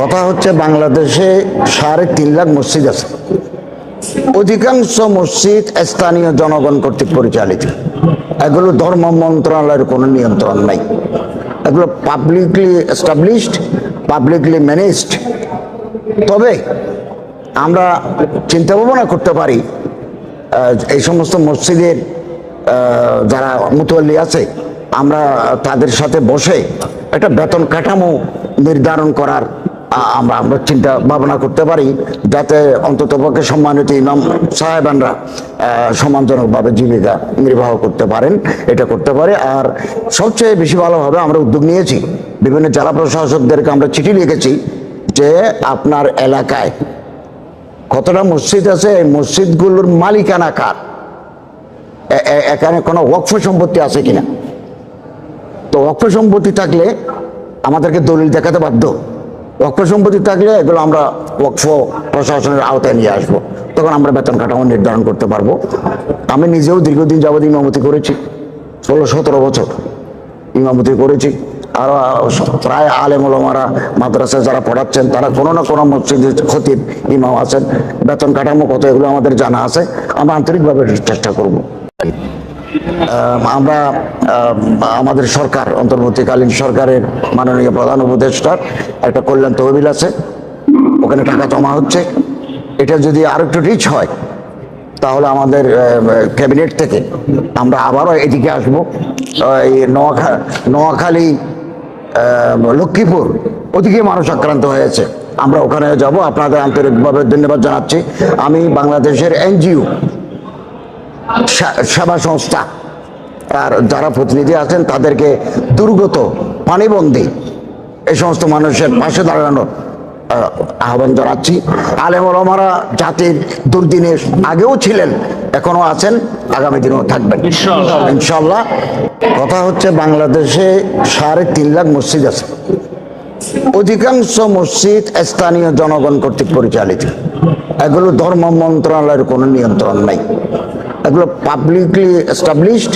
কথা হচ্ছে বাংলাদেশে সাড়ে তিন লাখ মসজিদ আছে। অধিকাংশ মসজিদ স্থানীয় জনগণ কর্তৃক পরিচালিত। এগুলো ধর্ম মন্ত্রণালয়ের কোনো নিয়ন্ত্রণ নাই। এগুলো পাবলিকলি এস্টাবলিশড পাবলিকলি ম্যানেজড তবে আমরা চিন্তা ভাবনা করতে পারি এই সমস্ত মসজিদের যারা মুতোয়াল্লি আছে, আমরা তাদের সাথে বসে একটা বেতন কাঠামো নির্ধারণ করার আমরা আমরা চিন্তা ভাবনা করতে পারি যাতে অন্তত পক্ষে সম্মানিত ইমাম সাহেবানরা সম্মানজনকভাবে জীবিকা নির্বাহ করতে পারেন, এটা করতে পারে। আর সবচেয়ে বেশি ভালোভাবে আমরা উদ্যোগ নিয়েছি, বিভিন্ন জেলা প্রশাসকদেরকে আমরা চিঠি লিখেছি যে আপনার এলাকায় কতটা মসজিদ আছে, এই মসজিদগুলোর মালিকানা কার? এখানে কোনো ওয়াকফ সম্পত্তি আছে কিনা? তো ওয়াকফ সম্পত্তি থাকলে আমাদেরকে দলিল দেখাতে বাধ্য। ওয়াকফ সম্পত্তি থাকলে এগুলো আমরা ওয়াকফ প্রশাসনের আওতায় নিয়ে আসব। তখন আমরা বেতন কাঠামো নির্ধারণ করতে পারব। আমি নিজেও দীর্ঘদিন যাবৎ ইমামতি করেছি, ষোলো সতেরো বছর ইমামতি করেছি। আরও প্রায় আলেম ওলামারা মাদ্রাসায় যারা পড়াচ্ছেন, তারা কোনো না কোনো মসজিদের খতিব ইমাম আছেন। বেতন কাঠামো কত এগুলো আমাদের জানা আছে। আমরা আন্তরিকভাবে চেষ্টা করব। আমরা আমাদের সরকার, অন্তর্বর্তীকালীন সরকারের মাননীয় প্রধান উপদেষ্টার একটা কল্যাণ তহবিল আছে। ওখানে টাকা জমা হচ্ছে। এটা যদি আর একটু রিচ হয়, তাহলে আমাদের ক্যাবিনেট থেকে আমরা আবারও এদিকে আসব। এই নোয়াখা, নোয়াখালী লক্ষ্মীপুর, ওদিকে মানুষ আক্রান্ত হয়েছে। আমরা ওখানে যাব। আপনাদের আন্তরিকভাবে ধন্যবাদ জানাচ্ছি। আমি বাংলাদেশের এনজিও সেবা সংস্থা আর যারা প্রতিনিধি আছেন তাদেরকে দুর্গত পানিবন্দী এই সমস্ত মানুষের পাশে দাঁড়ানোর আহ্বান জানাচ্ছি। আলেম ওলামারা জাতির দুর্দিনের আগেও ছিলেন এখনও আছেন আগামী দিনেও থাকবেন। ইনশাল্লাহ কথা হচ্ছে বাংলাদেশে সাড়ে তিন লাখ মসজিদ আছে। অধিকাংশ মসজিদ স্থানীয় জনগণ কর্তৃক পরিচালিত। এগুলো ধর্ম মন্ত্রণালয়ের কোনো নিয়ন্ত্রণ নাই। এগুলো পাবলিকলি এস্টাবলিশড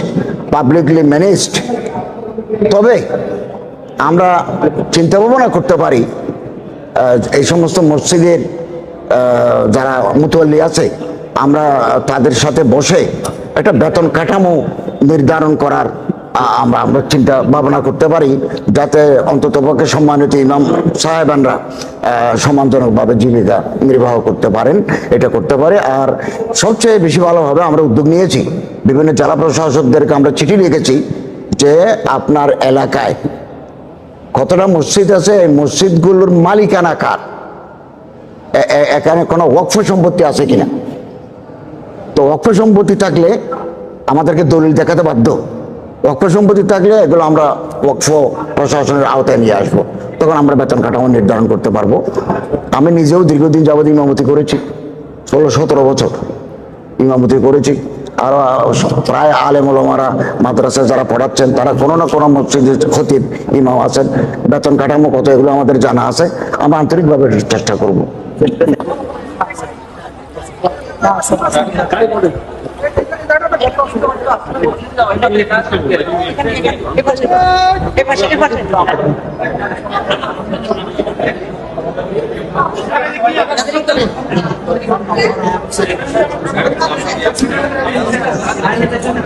পাবলিকলি ম্যানেজড তবে আমরা চিন্তা ভাবনা করতে পারি এই সমস্ত মসজিদের যারা মুতোয়াল্লি আছে, আমরা তাদের সাথে বসে একটা বেতন কাঠামো নির্ধারণ করার আমরা আমরা চিন্তা ভাবনা করতে পারি যাতে অন্তত পক্ষে সম্মানিত ইমাম সাহেবানরা সম্মানজনকভাবে জীবিকা নির্বাহ করতে পারেন, এটা করতে পারে। আর সবচেয়ে বেশি ভালোভাবে আমরা উদ্যোগ নিয়েছি, বিভিন্ন জেলা প্রশাসকদেরকে আমরা চিঠি লিখেছি যে আপনার এলাকায় কতটা মসজিদ আছে, এই মসজিদগুলোর মালিকানা কার? এখানে কোনো ওয়াকফ সম্পত্তি আছে কিনা? তো ওয়াকফ সম্পত্তি থাকলে আমাদেরকে দলিল দেখাতে বাধ্য। ওয়াকফ সম্পত্তি থাকলে এগুলো আমরা ওয়াকফ প্রশাসনের আওতায় নিয়ে আসব। তখন আমরা বেতন কাঠামো নির্ধারণ করতে পারব। আমি নিজেও দীর্ঘদিন যাবৎ ইমামতি করেছি, ষোলো সতেরো বছর ইমামতি করেছি। আরও প্রায় আলেম ওলামারা মাদ্রাসায় যারা পড়াচ্ছেন, তারা কোনো না কোনো মসজিদের খতিব ইমাম আছেন। বেতন কাঠামো কত এগুলো আমাদের জানা আছে। আমরা আন্তরিকভাবে চেষ্টা করব। You.